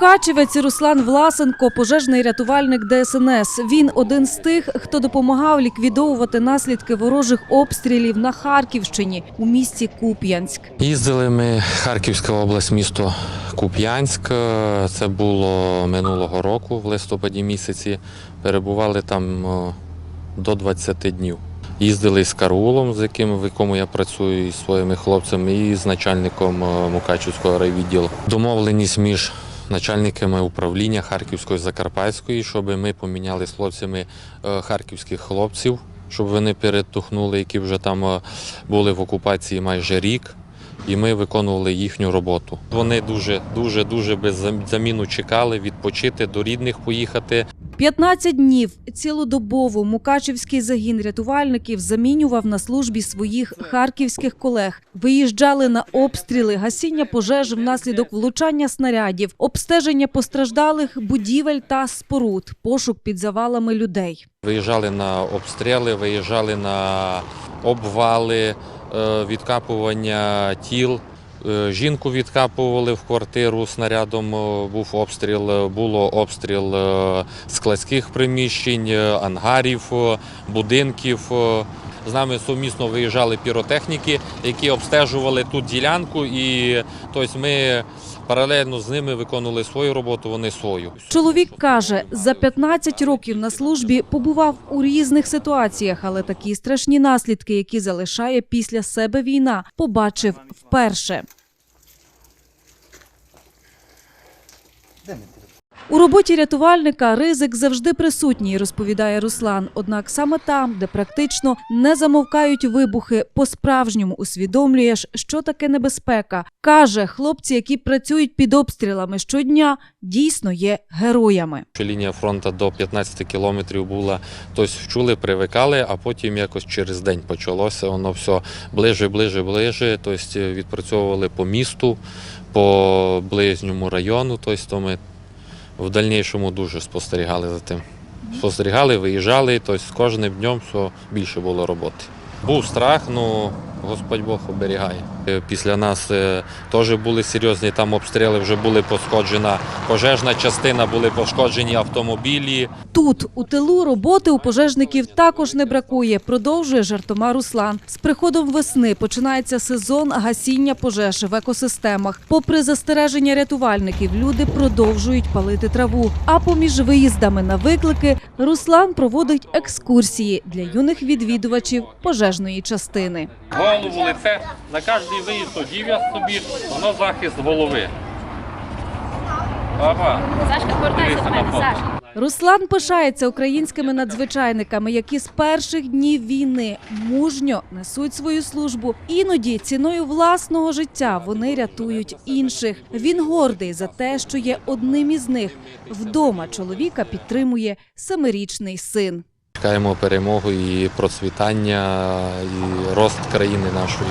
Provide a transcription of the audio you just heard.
Мукачевець Руслан Власенко, пожежний рятувальник ДСНС. Він один з тих, хто допомагав ліквідовувати наслідки ворожих обстрілів на Харківщині у місті Куп'янськ. Їздили ми Харківська область, місто Куп'янськ. Це було минулого року, в листопаді місяці. Перебували там до 20 днів. Їздили з караулом, з яким в якому я працюю, і своїми хлопцями, і з начальником Мукачівського райвідділу. Домовленість між начальниками управління Харківської Закарпатської, щоб ми поміняли з хлопцями е, харківських хлопців, щоб вони перетухнули, які вже там е, були в окупації майже рік. І ми виконували їхню роботу. Вони дуже, дуже, дуже без заміну чекали відпочити, до рідних поїхати. 15 днів цілодобово Мукачевський загін рятувальників замінював на службі своїх харківських колег. Виїжджали на обстріли, гасіння пожеж внаслідок влучання снарядів, обстеження постраждалих будівель та споруд, пошук під завалами людей. Виїжджали на обстріли, виїжджали на обвали, відкапування тіл. Е, Жінку відкапували в квартиру снарядом. е, Був обстріл, е, було обстріл е, складських приміщень, е, ангарів, е, будинків. З нами сумісно виїжджали піротехніки, які обстежували тут ділянку, і тобто ми паралельно з ними виконували свою роботу, вони свою. Чоловік каже, за 15 років на службі побував у різних ситуаціях, але такі страшні наслідки, які залишає після себе війна, побачив вперше. У роботі рятувальника ризик завжди присутній, розповідає Руслан. Однак саме там, де практично не замовкають вибухи, по-справжньому усвідомлюєш, що таке небезпека. Каже, хлопці, які працюють під обстрілами щодня, дійсно є героями. Лінія фронту до 15 кілометрів була, тобто вчули, привикали, а потім якось через день почалося. Воно все ближе, ближе, ближе. Тобто відпрацьовували по місту, по ближньому району. Тобто то ми в дальнішому дуже спостерігали за тим. Спостерігали, виїжджали, тобто з кожним днем все більше було роботи. Був страх, ну Господь Бог оберігає. Е, Після нас е, теж були серйозні там обстріли, вже були пошкоджена пожежна частина, були пошкоджені автомобілі. Тут у тилу роботи у пожежників також не бракує. Продовжує жартома Руслан. З приходом весни починається сезон гасіння пожеж в екосистемах. Попри застереження рятувальників, люди продовжують палити траву. А поміж виїздами на виклики Руслан проводить екскурсії для юних відвідувачів пожежної частини. Голову, лице, на кожний виїзд одів'я собі, воно захист голови. Баба, Сашка, повертайся Дивися до на мене. Сашка. Руслан пишається українськими надзвичайниками, які з перших днів війни мужньо несуть свою службу. Іноді ціною власного життя вони рятують інших. Він гордий за те, що є одним із них. Вдома чоловіка підтримує семирічний син. Чекаємо перемогу і процвітання, і рост країни нашої.